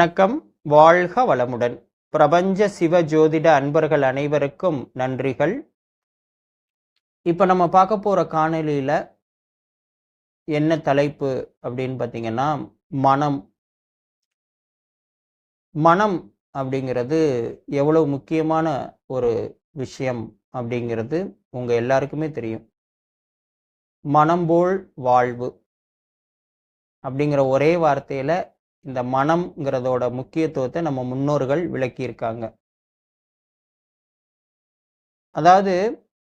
வணக்கம் வாழ்க வளமுடன். பிரபஞ்ச சிவ ஜோதிட அன்பர்கள் அனைவருக்கும் நன்றிகள். இப்போ நம்ம பார்க்க போகிற காணொலியில் என்ன தலைப்பு அப்படின்னு பார்த்தீங்கன்னா மனம். மனம் அப்படிங்கிறது எவ்வளவு முக்கியமான ஒரு விஷயம் அப்படிங்கிறது உங்கள் எல்லாருக்குமே தெரியும். மனம் போல் வாழ்வு அப்படிங்கிற ஒரே வார்த்தையில் இந்த மனம்ங்கிறதோட முக்கியத்துவத்தை நம்ம முன்னோர்கள் விளக்கியிருக்காங்க. அதாவது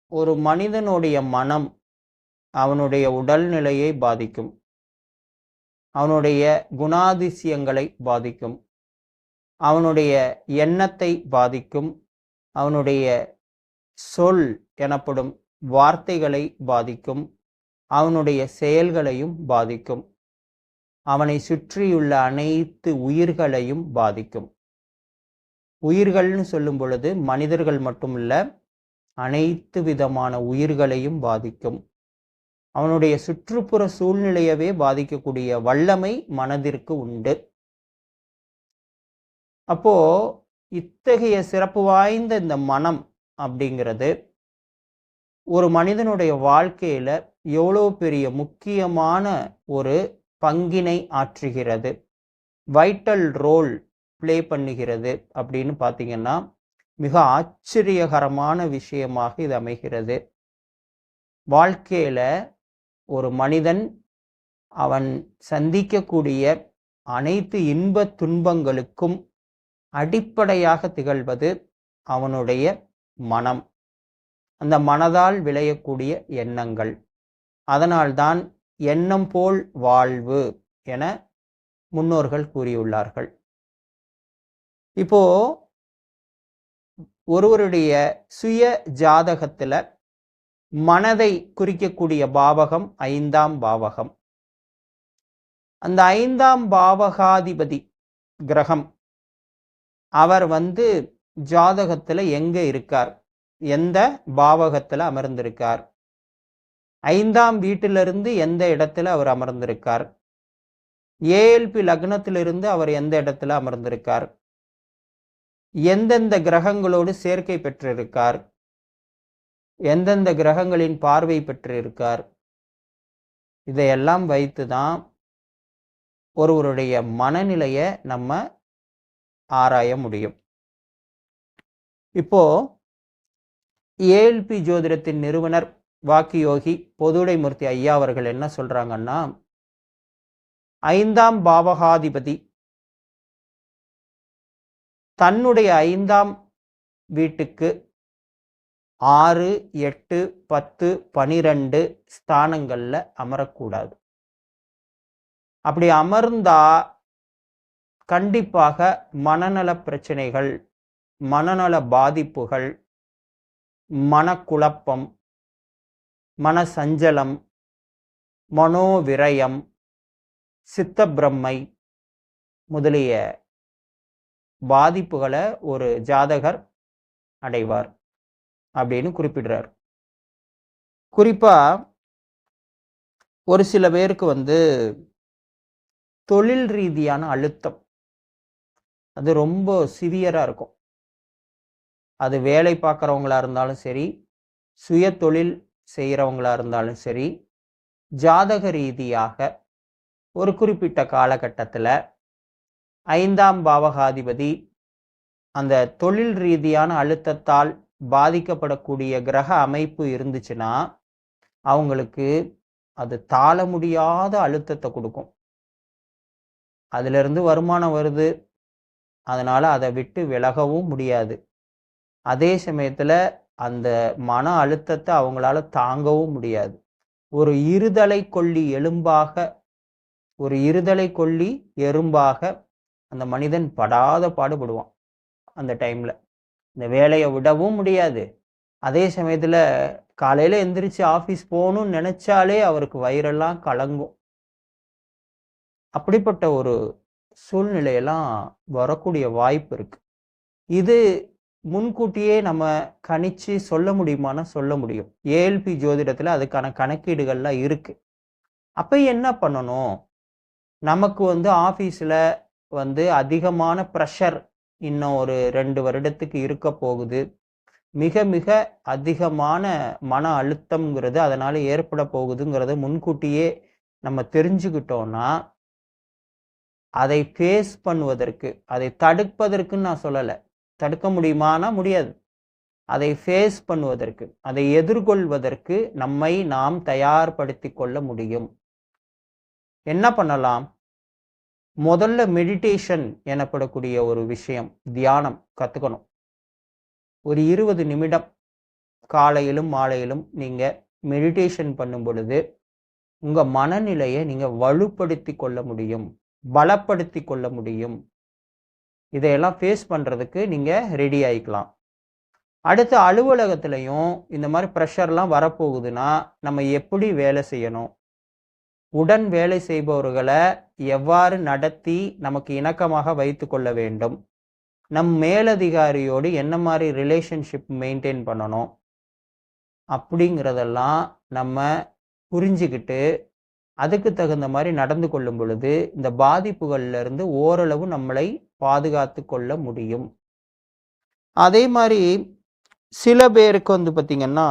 ஒரு மனிதனுடைய மனம் அவனுடைய உடல்நிலையை பாதிக்கும். அவனுடைய குணாதிசயங்களை பாதிக்கும். அவனுடைய எண்ணத்தை பாதிக்கும். அவனுடைய சொல் எனப்படும் வார்த்தைகளை பாதிக்கும். அவனுடைய செயல்களையும் பாதிக்கும். அவனை சுற்றியுள்ள அனைத்து உயிர்களையும் பாதிக்கும். உயிர்கள்னு சொல்லும் பொழுது மனிதர்கள் மட்டும் இல்லை அனைத்து விதமான உயிர்களையும் பாதிக்கும். அவனுடைய சுற்றுப்புற சூழ்நிலையவே பாதிக்கக்கூடிய வல்லமை மனதிற்கு உண்டு. அப்போ இத்தகைய சிறப்பு வாய்ந்த இந்த மனம் அப்படிங்கிறது ஒரு மனிதனுடைய வாழ்க்கையில எவ்வளோ பெரிய முக்கியமான ஒரு பங்கினை ஆற்றுகிறது. வைட்டல் ரோல் ப்ளே பண்ணுகிறது அப்படின்னு பார்த்தீங்கன்னா மிக ஆச்சரியகரமான விஷயமாக இது அமைகிறது. வாழ்க்கையில் ஒரு மனிதன் அவன் சந்திக்கக்கூடிய அனைத்து இன்ப துன்பங்களுக்கும் அடிப்படையாக திகழ்வது அவனுடைய மனம். அந்த மனதால் விளையக்கூடிய எண்ணங்கள். அதனால்தான் எண்ணம் போல் வாழ்வு என முன்னோர்கள் கூறியுள்ளார்கள். இப்போ ஒருவருடைய சுய ஜாதகத்தில் மனதை குறிக்கக்கூடிய பாவகம் ஐந்தாம் பாவகம். அந்த ஐந்தாம் பாவகாதிபதி கிரகம் அவர் வந்து ஜாதகத்தில் எங்கே இருக்கார்? எந்த பாவகத்தில் அமர்ந்திருக்கார்? ஐந்தாம் வீட்டிலிருந்து எந்த இடத்துல அவர் அமர்ந்திருக்கார்? ஏஎல்பி லக்னத்திலிருந்து அவர் எந்த இடத்துல அமர்ந்திருக்கார்? எந்தெந்த கிரகங்களோடு சேர்க்கை பெற்றிருக்கார்? எந்தெந்த கிரகங்களின் பார்வை பெற்றிருக்கார்? இதையெல்லாம் வைத்து தான் ஒருவருடைய மனநிலையை நம்ம ஆராய முடியும். இப்போ ஏஎல்பி ஜோதிடத்தின் நிறுவனர் வாக்கியோகி பொதுடைமூர்த்தி ஐயா அவர்கள் என்ன சொல்றாங்கன்னா ஐந்தாம் பாவகாதிபதி தன்னுடைய ஐந்தாம் வீட்டுக்கு ஆறு எட்டு பத்து பனிரெண்டு ஸ்தானங்கள்ல அமரக்கூடாது. அப்படி அமர்ந்தா கண்டிப்பாக மனநல பிரச்சனைகள் மனநல பாதிப்புகள் மனக்குழப்பம் மனசஞ்சலம் மனோவிரயம் சித்தப்பிரம்மை முதலிய பாதிப்புகளை ஒரு ஜாதகர் அடைவார் அப்படின்னு குறிப்பிடுறார். குறிப்பாக ஒரு சில பேருக்கு வந்து தொழில் ரீதியான அழுத்தம். அது ரொம்ப சிவியராக இருக்கும். அது வேலை பார்க்குறவங்களா இருந்தாலும் சரி சுய தொழில் செய்கிறவங்களா இருந்தாலும் சரி ஜாதக ரீதியாக ஒரு குறிப்பிட்ட காலகட்டத்தில் ஐந்தாம் பாவகாதிபதி அந்த தொழில் ரீதியான அழுத்தத்தால் பாதிக்கப்படக்கூடிய கிரக அமைப்பு இருந்துச்சுன்னா அவங்களுக்கு அது தாழ முடியாத அழுத்தத்தை கொடுக்கும். அதிலிருந்து வருமானம் வருது. அதனால் அதை விட்டு விலகவும் முடியாது. அதே சமயத்தில் அந்த மன அழுத்தத்தை அவங்களால தாங்கவும் முடியாது. ஒரு இருதலை கொல்லி எலும்பாக ஒரு இருதலை கொல்லி எறும்பாக அந்த மனிதன் படாத பாடுபடுவான் அந்த டைம்ல இந்த வேலையை விடவும் முடியாது. அதே சமயத்துல காலையில எந்திரிச்சு ஆஃபீஸ் போகணும்னு நினைச்சாலே அவருக்கு வயிறெல்லாம் கலங்கும். அப்படிப்பட்ட ஒரு சூழ்நிலையெல்லாம் வரக்கூடிய வாய்ப்பு இருக்கு. இது முன்கூட்டியே நம்ம கணிச்சு சொல்ல முடியுமானா சொல்ல முடியும். ஏஎல்பி ஜோதிடத்தில் அதுக்கான கணக்கீடுகள்லாம் இருக்கு. அப்போ என்ன பண்ணணும்? நமக்கு வந்து ஆஃபீஸில் வந்து அதிகமான ப்ரெஷர் இன்னும் ஒரு ரெண்டு வருடத்துக்கு இருக்க போகுது. மிக மிக அதிகமான மன அழுத்தம்ங்கிறது அதனால் ஏற்பட போகுதுங்கிறத முன்கூட்டியே நம்ம தெரிஞ்சுக்கிட்டோம்னா அதை ஃபேஸ் பண்ணுவதற்கு அதை தடுப்பதற்குன்னு நான் சொல்லலை. தடுக்க முடியுமானா முடியாது. அதை ஃபேஸ் பண்ணுவதற்கு அதை எதிர்கொள்வதற்கு நம்மை நாம் தயார்படுத்தி கொள்ள முடியும். என்ன பண்ணலாம்? முதல்ல மெடிடேஷன் எனப்படக்கூடிய ஒரு விஷயம் தியானம் கற்றுக்கணும் ஒரு இருபது நிமிடம் காலையிலும் மாலையிலும் நீங்கள் மெடிடேஷன் பண்ணும் பொழுது உங்கள் மனநிலையை நீங்கள் வலுப்படுத்தி கொள்ள முடியும் பலப்படுத்தி கொள்ள முடியும். இதையெல்லாம் ஃபேஸ் பண்ணுறதுக்கு நீங்கள் ரெடி ஆகிக்கலாம் அடுத்து அலுவலகத்துலையும் இந்த மாதிரி ப்ரெஷர்லாம் வரப்போகுதுன்னா நம்ம எப்படி வேலை செய்யணும்? உடன் வேலை செய்பவர்களை எவ்வாறு நடத்தி நமக்கு இணக்கமாக வைத்து கொள்ள வேண்டும்? நம் மேலதிகாரியோடு என்ன மாதிரி ரிலேஷன்ஷிப் மெயின்டைன் பண்ணணும்? அப்படிங்கிறதெல்லாம் நம்ம புரிஞ்சுக்கிட்டு அதுக்கு தகுந்த மாதிரி நடந்து கொள்ளும் பொழுது இந்த பாதிப்புகள்லேருந்து ஓரளவு நம்மளை பாதுகாத்து கொள்ள முடியும். அதே மாதிரி சில பேருக்கு வந்து பார்த்திங்கன்னா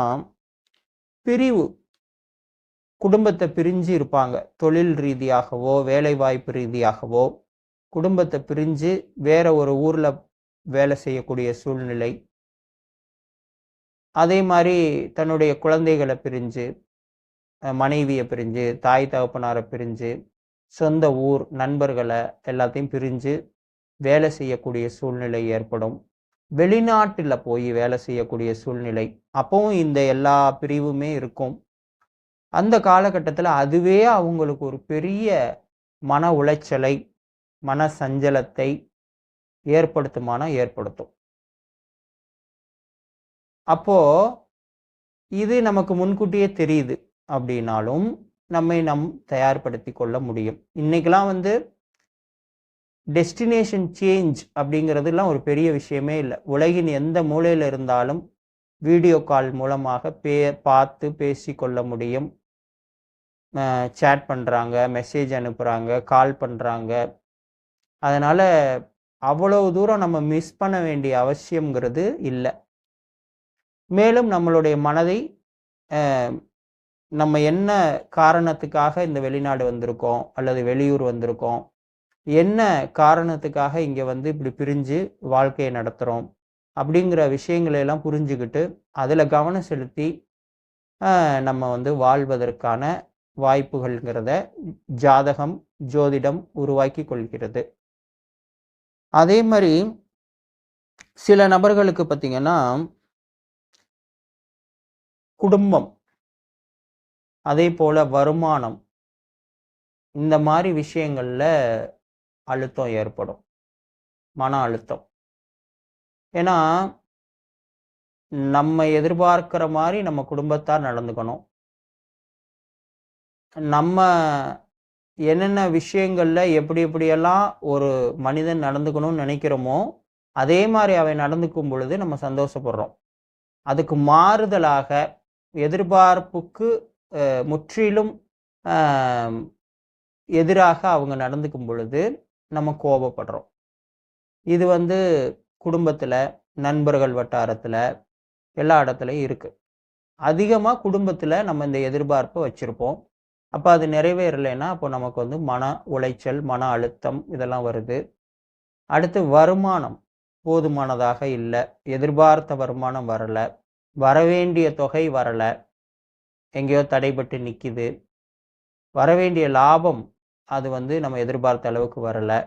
பிரிவு குடும்பத்தை பிரிஞ்சு இருப்பாங்க. தொழில் ரீதியாகவோ வேலைவாய்ப்பு ரீதியாகவோ குடும்பத்தை பிரிஞ்சு வேற ஒரு ஊரில் வேலை செய்யக்கூடிய சூழ்நிலை. அதே மாதிரி தன்னுடைய குழந்தைகளை பிரிஞ்சு மனைவியை பிரிஞ்சு தாய் தகப்பனாரை பிரிஞ்சு சொந்த ஊர் நண்பர்களை எல்லாத்தையும் பிரிஞ்சு வேலை செய்யக்கூடிய சூழ்நிலை ஏற்படும். வெளிநாட்டில் போய் வேலை செய்யக்கூடிய சூழ்நிலை. அப்பவும் இந்த எல்லா பிரிவுமே இருக்கும். அந்த காலகட்டத்தில் அதுவே அவங்களுக்கு ஒரு பெரிய மன உளைச்சலை மன சஞ்சலத்தை ஏற்படுத்துமானா ஏற்படுத்தும். அப்போ இது நமக்கு முன்கூட்டியே தெரியுது. அப்படின்னாலும் நம்மை நம் தயார்படுத்தி கொள்ள முடியும். இன்னைக்கெல்லாம் வந்து டெஸ்டினேஷன் சேஞ்ச் அப்படிங்கிறதுலாம் ஒரு பெரிய விஷயமே இல்லை. உலகின் எந்த மூலையில் இருந்தாலும் வீடியோ கால் மூலமாக பே பார்த்து பேசி கொள்ள முடியும். சேட் பண்ணுறாங்க மெசேஜ் அனுப்புகிறாங்க கால் பண்ணுறாங்க அதனால் அவ்வளவு தூரம் நம்ம மிஸ் பண்ண வேண்டிய அவசியங்கிறது இல்லை. மேலும் நம்மளுடைய மனதை நம்ம என்ன காரணத்துக்காக இந்த வெளிநாடு வந்திருக்கோம்? அல்லது வெளியூர் வந்திருக்கோம்? என்ன காரணத்துக்காக இங்கே வந்து இப்படி பிரிஞ்சு வாழ்க்கையை நடத்துகிறோம் அப்படிங்கிற விஷயங்களையெல்லாம் புரிஞ்சுக்கிட்டு அதில் கவனம் செலுத்தி நம்ம வந்து வாழ்வதற்கான வாய்ப்புகள்ங்கிறத ஜாதகம் ஜோதிடம் உருவாக்கி கொள்கிறது. அதே மாதிரி சில நபர்களுக்கு பார்த்தீங்கன்னா குடும்பம் அதே போல் வருமானம். இந்த மாதிரி விஷயங்களில் அழுத்தம் ஏற்படும். மன அழுத்தம். ஏன்னா நம்ம எதிர்பார்க்கிற மாதிரி நம்ம குடும்பத்தார் நடந்துக்கணும். நம்ம என்னென்ன விஷயங்களில் எப்படி எப்படியெல்லாம் ஒரு மனிதன் நடந்துக்கணும்னு நினைக்கிறோமோ அதே மாதிரி அவை நடந்துக்கும் பொழுது நம்ம சந்தோஷப்படுறோம். அதுக்கு மாறுதலாக எதிர்பார்ப்புக்கு முற்றிலும் எதிராக அவங்க நடந்துக்கும் பொழுது நம்ம கோபப்படுறோம். இது வந்து குடும்பத்தில் நண்பர்கள் வட்டாரத்தில் எல்லா இடத்துலையும் இருக்குது அதிகமாக குடும்பத்தில் நம்ம இந்த எதிர்பார்ப்பை வச்சுருப்போம். அப்போ அது நிறைவேறலைன்னா அப்போ நமக்கு வந்து மன உளைச்சல் மன அழுத்தம் இதெல்லாம் வருது. அடுத்து வருமானம். போதுமானதாக இல்லை. எதிர்பார்த்த வருமானம் வரலை. வரவேண்டிய தொகை வரலை. எங்கேயோ தடைபட்டு நிற்கிது வரவேண்டிய லாபம் அது வந்து நம்ம எதிர்பார்த்த அளவுக்கு வரலை.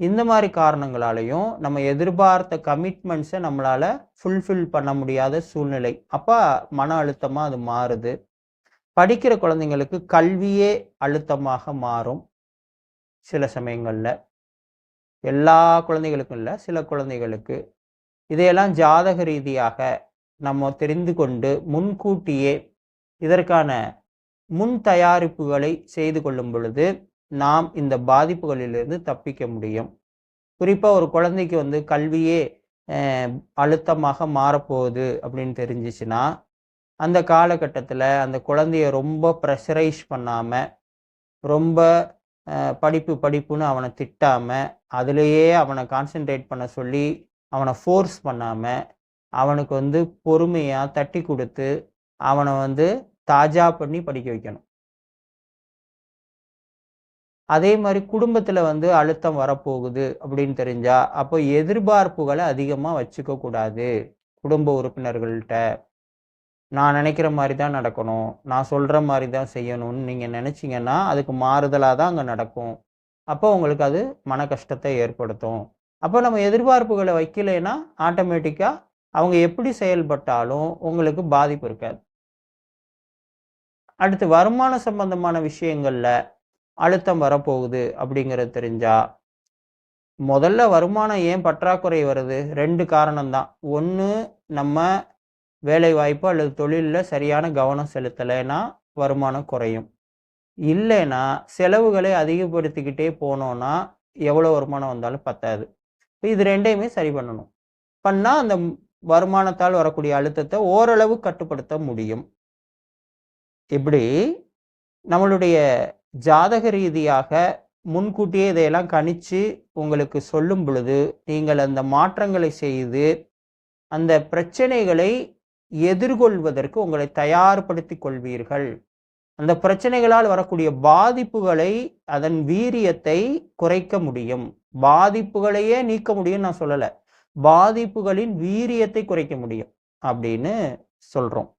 இந்த மாதிரி காரணங்களாலையும் நம்ம எதிர்பார்த்த கமிட்மெண்ட்ஸை நம்மளால் ஃபுல்ஃபில் பண்ண முடியாத சூழ்நிலை. அப்போ மன அழுத்தமாக அது மாறுது. படிக்கிற குழந்தைங்களுக்கு கல்வியே அழுத்தமாக மாறும். சில சமயங்களில். எல்லா குழந்தைகளுக்கும் இல்லை சில குழந்தைகளுக்கு. இதையெல்லாம் ஜாதக ரீதியாக நம்ம தெரிந்து கொண்டு முன்கூட்டியே இதற்கான முன் தயாரிப்புகளை செய்து கொள்ளும் பொழுது நாம் இந்த பாதிப்புகளிலிருந்து தப்பிக்க முடியும். குறிப்பாக ஒரு குழந்தைக்கு வந்து கல்வியே அழுத்தமாக மாறப்போகுது அப்படின்னு தெரிஞ்சிச்சுன்னா அந்த காலகட்டத்தில் அந்த குழந்தைய ரொம்ப ப்ரெஷரைஸ் பண்ணாமல் ரொம்ப படிப்பு படிப்புன்னு அவனை திட்டாமல் அதுலேயே அவனை கான்சென்ட்ரேட் பண்ண சொல்லி அவனை ஃபோர்ஸ் பண்ணாமல் அவனுக்கு வந்து பொறுமையாக தட்டி கொடுத்து அவனை வந்து தாஜா பண்ணி படிக்க வைக்கணும். அதே மாதிரி குடும்பத்தில் வந்து அழுத்தம் வரப்போகுது அப்படின்னு தெரிஞ்சா அப்போ எதிர்பார்ப்புகளை அதிகமாக வச்சுக்க கூடாது. குடும்ப உறுப்பினர்கள்ட்ட நான் நினைக்கிற மாதிரி தான் நடக்கணும். நான் சொல்கிற மாதிரி தான் செய்யணும்னு நீங்கள் நினச்சிங்கன்னா அதுக்கு மாறுதலாக தான் அங்கே நடக்கும். அப்போ உங்களுக்கு அது மன கஷ்டத்தை ஏற்படுத்தும். அப்போ நம்ம எதிர்பார்ப்புகளை வைக்கலைன்னா ஆட்டோமேட்டிக்காக அவங்க எப்படி செயல்பட்டாலும் உங்களுக்கு பாதிப்பு இருக்காது. அடுத்து வருமான சம்பந்தமான விஷயங்களில் அழுத்தம் வரப்போகுது அப்படிங்கிறது தெரிஞ்சா முதல்ல வருமானம் ஏன் பற்றாக்குறை வருது? ரெண்டு காரணம்தான். ஒன்று நம்ம வேலை வாய்ப்பு அல்லது தொழிலில் சரியான கவனம் செலுத்தலைன்னா வருமானம் குறையும். இல்லைன்னா செலவுகளை அதிகப்படுத்திக்கிட்டே போனோம்னா எவ்வளோ வருமானம் வந்தாலும் பத்தாது. இது ரெண்டையுமே சரி பண்ணணும். பண்ணால் அந்த வருமானத்தால் வரக்கூடிய அழுத்தத்தை ஓரளவு கட்டுப்படுத்த முடியும். இப்படி நம்மளுடைய ஜாதக ரீதியாக முன்கூட்டியே இதையெல்லாம் கணிச்சு உங்களுக்கு சொல்லும் பொழுது நீங்கள் அந்த மாற்றங்களை செய்து அந்த பிரச்சனைகளை எதிர்கொள்வதற்கு உங்களை தயார்படுத்தி கொள்வீர்கள். அந்த பிரச்சனைகளால் வரக்கூடிய பாதிப்புகளை அதன் வீரியத்தை குறைக்க முடியும். பாதிப்புகளையே நீக்க முடியும் நான் சொல்லலை. பாதிப்புகளின் வீரியத்தை குறைக்க முடியும் அப்படின்னு சொல்கிறோம்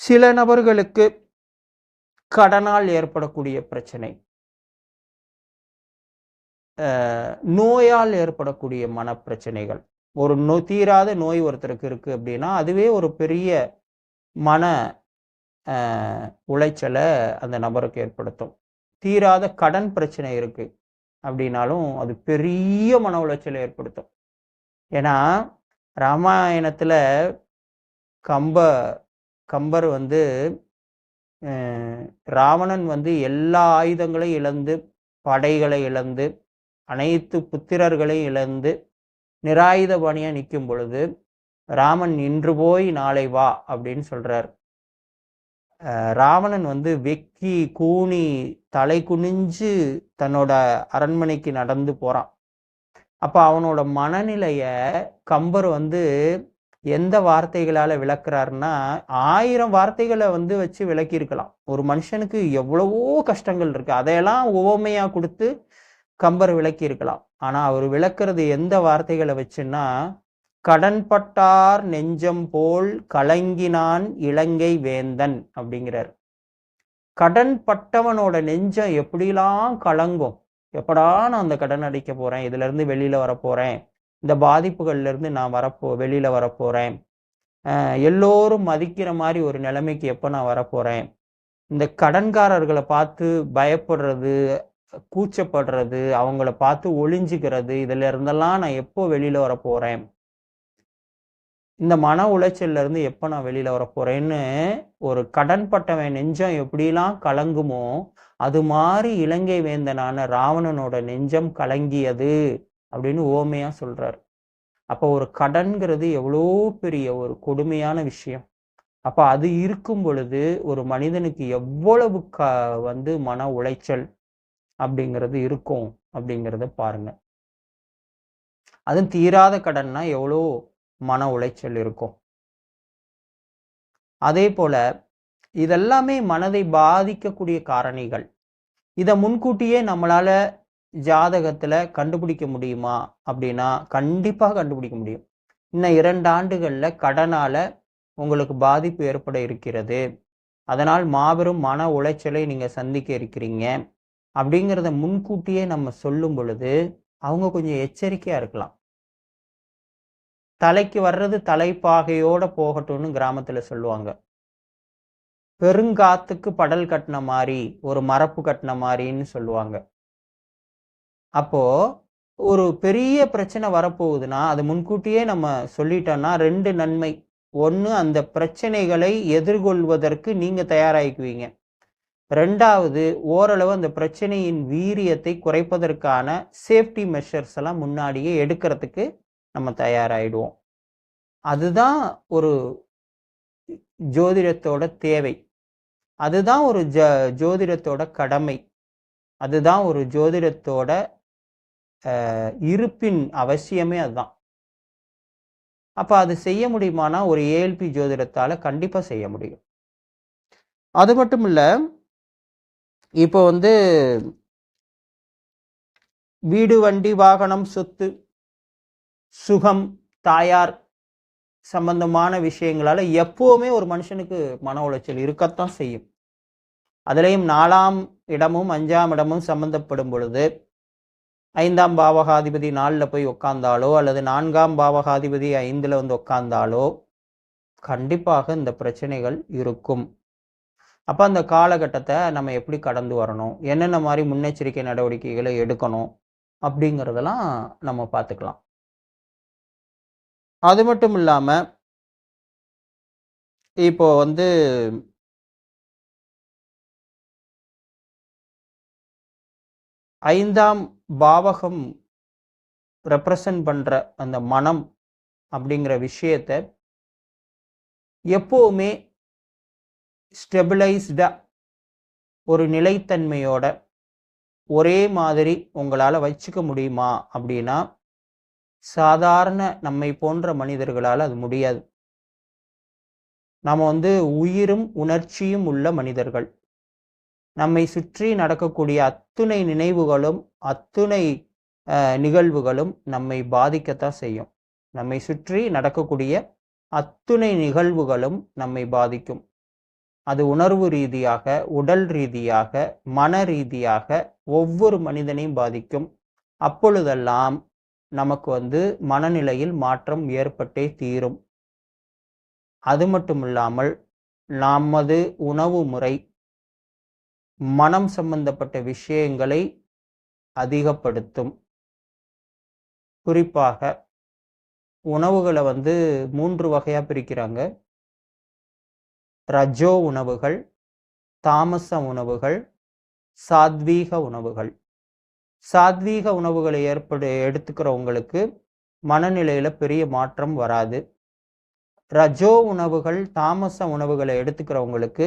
சில நபர்களுக்கு கடனால் ஏற்படக்கூடிய பிரச்சனை. நோயால் ஏற்படக்கூடிய மனப்பிரச்சனைகள். ஒரு நோ தீராத நோய் ஒருத்தருக்கு இருக்கு அப்படின்னா அதுவே ஒரு பெரிய மன உளைச்சலை அந்த நபருக்கு ஏற்படுத்தும். தீராத கடன் பிரச்சனை இருக்கு அப்படின்னாலும் அது பெரிய மன உளைச்சலை ஏற்படுத்தும். ஏன்னா ராமாயணத்துல கம்ப கம்பர் வந்து ராவணன் வந்து எல்லா ஆயுதங்களையும் இழந்து படைகளை இழந்து அனைத்து புத்திரர்களையும் இழந்து நிராயுத பணியாக நிற்கும் பொழுது ராமன் இன்று போய் நாளை வா அப்படின்னு சொல்கிறார் ராவணன் வந்து வெக்கி கூனி தலை குனிஞ்சு தன்னோட அரண்மனைக்கு நடந்து போகிறான் அப்போ அவனோட மனநிலையை கம்பர் வந்து எந்த வார்த்தைகளால் விளக்குறாருன்னா ஆயிரம் வார்த்தைகளை வந்து வச்சு விளக்கியிருக்கலாம். ஒரு மனுஷனுக்கு எவ்வளவோ கஷ்டங்கள் இருக்கு. அதையெல்லாம் உவமையாக கொடுத்து கம்பர் விளக்கியிருக்கலாம். ஆனால் அவர் விளக்குறது எந்த வார்த்தைகளை வச்சுன்னா கடன்பட்டார் நெஞ்சம் போல் கலங்கினான் இலங்கை வேந்தன் அப்படிங்கிறார். கடன் பட்டவனோட நெஞ்சம் எப்படிலாம் கலங்கும்? எப்படா நான் அந்த கடன் அடைக்க போகிறேன் இதுலேருந்து வெளியில் வர போகிறேன் இந்த பாதிப்புகள்லேருந்து நான் வரப்போ வெளியில் வரப்போகிறேன் எல்லோரும் மதிக்கிற மாதிரி ஒரு நிலைமைக்கு எப்போ நான் வரப்போகிறேன் இந்த கடன்காரர்களை பார்த்து பயப்படுறது கூச்சப்படுறது அவங்கள பார்த்து ஒளிஞ்சுக்கிறது இதுல இருந்தெல்லாம் நான் எப்போ வெளியில வர போறேன் இந்த மன உளைச்சல்ல இருந்து எப்போ நான் வெளியில வர போறேன்னு ஒரு கடன்பட்டவன் நெஞ்சம் எப்படிலாம் கலங்குமோ அது மாதிரி இலங்கை வேந்தனான ராவணனோட நெஞ்சம் கலங்கியது. அப்படின்னு ஓமையாக சொல்றாரு. அப்போ ஒரு கடன்கிறது எவ்வளோ பெரிய ஒரு கொடுமையான விஷயம். அப்போ அது இருக்கும் பொழுது ஒரு மனிதனுக்கு எவ்வளவு க வந்து மன உளைச்சல் அப்படிங்கிறது இருக்கும் அப்படிங்கிறத பாருங்க. அதுவும் தீராத கடன்னா எவ்வளோ மன உளைச்சல் இருக்கும். அதே போல இதெல்லாமே மனதை பாதிக்கக்கூடிய காரணிகள். இதை முன்கூட்டியே நம்மளால ஜாதகத்துல கண்டுபிடிக்க முடியுமா அப்படின்னா கண்டிப்பாக கண்டுபிடிக்க முடியும். இன்னும் இரண்டு ஆண்டுகள்ல கடனால உங்களுக்கு பாதிப்பு ஏற்பட இருக்கிறது. அதனால் மாபெரும் மன உளைச்சலை நீங்க சந்திக்க இருக்கிறீங்க. அப்படிங்கிறத முன்கூட்டியே நம்ம சொல்லும் பொழுது அவங்க கொஞ்சம் எச்சரிக்கையா இருக்கலாம். தலைக்கு வர்றது தலைப்பாகையோட போகட்டும்னு கிராமத்துல சொல்லுவாங்க. பெருங்காத்துக்கு படல் கட்டின மாதிரி ஒரு மரப்பு கட்டின மாதிரின்னு சொல்லுவாங்க. அப்போ ஒரு பெரிய பிரச்சனை வரப்போகுதுன்னா அது முன்கூட்டியே நம்ம சொல்லிட்டோன்னா ரெண்டு நன்மை. ஒன்று அந்த பிரச்சனைகளை எதிர்கொள்வதற்கு நீங்கள் தயாராகிக்குவீங்க. ரெண்டாவது ஓரளவு அந்த பிரச்சனையின் வீரியத்தை குறைப்பதற்கான சேஃப்டி மெஷர்ஸ் எல்லாம் முன்னாடியே எடுக்கிறதுக்கு நம்ம தயாராகிடுவோம். அதுதான் ஒரு ஜோதிடத்தோட தேவை. அதுதான் ஒரு ஜ ஜோதிடத்தோட கடமை. அதுதான் ஒரு ஜோதிடத்தோட இருப்பின் அவசியமே அதுதான். அப்போ அது செய்ய முடியுமானா ஒரு ஏஎல்பி ஜோதிடத்தால் கண்டிப்பாக செய்ய முடியும். அது மட்டும் இல்லை இப்போ வந்து வீடு வண்டி வாகனம் சொத்து சுகம் தாயார் சம்பந்தமான விஷயங்களால் எப்போவுமே ஒரு மனுஷனுக்கு மன உளைச்சல் இருக்கத்தான் செய்யும். அதுலேயும் நாலாம் இடமும் அஞ்சாம் இடமும் சம்பந்தப்படும் பொழுது ஐந்தாம் பாவகாதிபதி நாலில் போய் உட்காந்தாலோ அல்லது நான்காம் பாவகாதிபதி ஐந்தில் வந்து உட்காந்தாலோ கண்டிப்பாக இந்த பிரச்சனைகள் இருக்கும். அப்போ அந்த காலகட்டத்தை நம்ம எப்படி கடந்து வரணும்? என்னென்ன மாதிரி முன்னெச்சரிக்கை நடவடிக்கைகளை எடுக்கணும்? அப்படிங்கிறதெல்லாம் நம்ம பார்த்துக்கலாம். அது மட்டும் இல்லாமல் இப்போ வந்து ஐந்தாம் பாவகம் ரெப்ரசன்ட் பண்ணுற அந்த மனம் அப்படிங்கிற விஷயத்தை எப்போவுமே ஸ்டெபிளைஸ்டாக ஒரு நிலைத்தன்மையோட ஒரே மாதிரி உங்களால் வச்சுக்க முடியுமா அப்படின்னா சாதாரண நம்மை போன்ற மனிதர்களால் அது முடியாது. நாம் வந்து உயிரும் உணர்ச்சியும் உள்ள மனிதர்கள். நம்மை சுற்றி நடக்கக்கூடிய அத்துணை நினைவுகளும் அத்துணை நிகழ்வுகளும் நம்மை பாதிக்கத்தான் செய்யும். நம்மை சுற்றி நடக்கக்கூடிய அத்துணை நிகழ்வுகளும் நம்மை பாதிக்கும். அது உணர்வு ரீதியாக உடல் ரீதியாக மன ரீதியாக ஒவ்வொரு மனிதனையும் பாதிக்கும். அப்பொழுதெல்லாம் நமக்கு வந்து மனநிலையில் மாற்றம் ஏற்பட்டே தீரும். அது மட்டும் இல்லாமல் நமது உணவு முறை மனம் சம்பந்தப்பட்ட விஷயங்களை அதிகப்படுத்தும். குறிப்பாக உணவுகளை வந்து மூன்று வகையாக பிரிக்கிறாங்க. ரஜோ உணவுகள் தாமச உணவுகள் சாத்வீக உணவுகள். சாத்வீக உணவுகளை ஏற்படு எடுத்துக்கிறவங்களுக்கு மனநிலையில் பெரிய மாற்றம் வராது. ரஜோ உணவுகள் தாமச உணவுகளை எடுத்துக்கிறவங்களுக்கு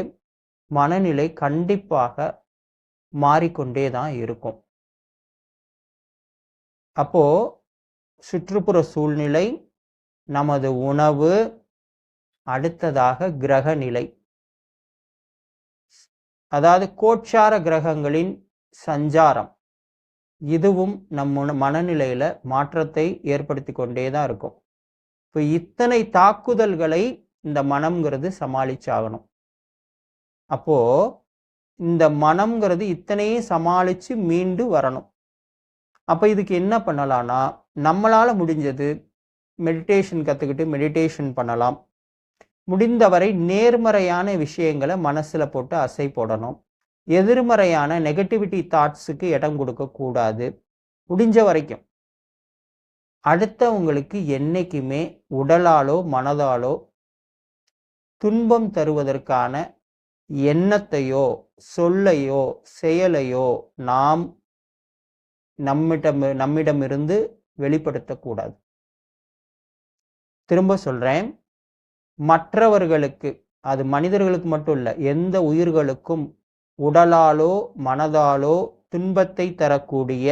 மனநிலை கண்டிப்பாக மாறிக்கொண்டே தான் இருக்கும். அப்போ சுற்றுப்புற சூழ்நிலை நமது உணவு அடுத்ததாக கிரக நிலை. அதாவது கோட்சார கிரகங்களின் சஞ்சாரம். இதுவும் நம் மனநிலையில மாற்றத்தை ஏற்படுத்தி கொண்டே தான் இருக்கும். இப்போ இத்தனை தாக்குதல்களை இந்த மனம்ங்கிறது சமாளிச்சாகணும். அப்போ இந்த மனம்ங்கிறது இத்தனையே சமாளித்து மீண்டு வரணும். அப்போ இதுக்கு என்ன பண்ணலாம்னா நம்மளால் முடிஞ்சது மெடிடேஷன் கற்றுக்கிட்டு மெடிடேஷன் பண்ணலாம். முடிந்தவரை நேர்மறையான விஷயங்களை மனசில் போட்டு அசை போடணும். எதிர்மறையான நெகட்டிவிட்டி தாட்ஸுக்கு இடம் கொடுக்கக்கூடாது முடிஞ்ச வரைக்கும். அடுத்தவங்களுக்கு என்றைக்குமே உடலாலோ மனதாலோ துன்பம் தருவதற்கான எண்ணத்தையோ சொல்லையோ செயலையோ நாம் நம்மிடம் நம்மிடமிருந்து வெளிப்படுத்தக்கூடாது. திரும்ப சொல்றேன். மற்றவர்களுக்கு அது மனிதர்களுக்கு மட்டும் இல்லை எந்த உயிர்களுக்கும் உடலாலோ மனதாலோ துன்பத்தை தரக்கூடிய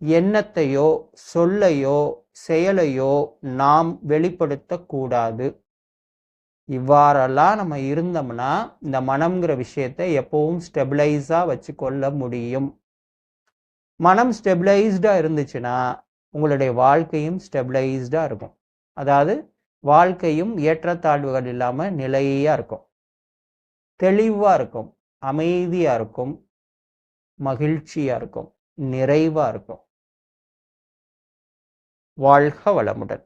எண்ணத்தையோ சொல்லையோ செயலையோ நாம் வெளிப்படுத்தக்கூடாது. இவ்வாறெல்லாம் நம்ம இருந்தோம்னா இந்த மனம்ங்கிற விஷயத்தை எப்பவும் ஸ்டெபிளைஸாக வச்சு கொள்ள முடியும். மனம் ஸ்டெபிளைஸ்டாக இருந்துச்சுன்னா உங்களுடைய வாழ்க்கையும் ஸ்டெபிளைஸ்டாக இருக்கும். அதாவது வாழ்க்கையும் ஏற்றத்தாழ்வுகள் இல்லாமல் நிலையாக இருக்கும். தெளிவாக இருக்கும். அமைதியாக இருக்கும். மகிழ்ச்சியாக இருக்கும். நிறைவாக இருக்கும். வாழ்க வளமுடன்.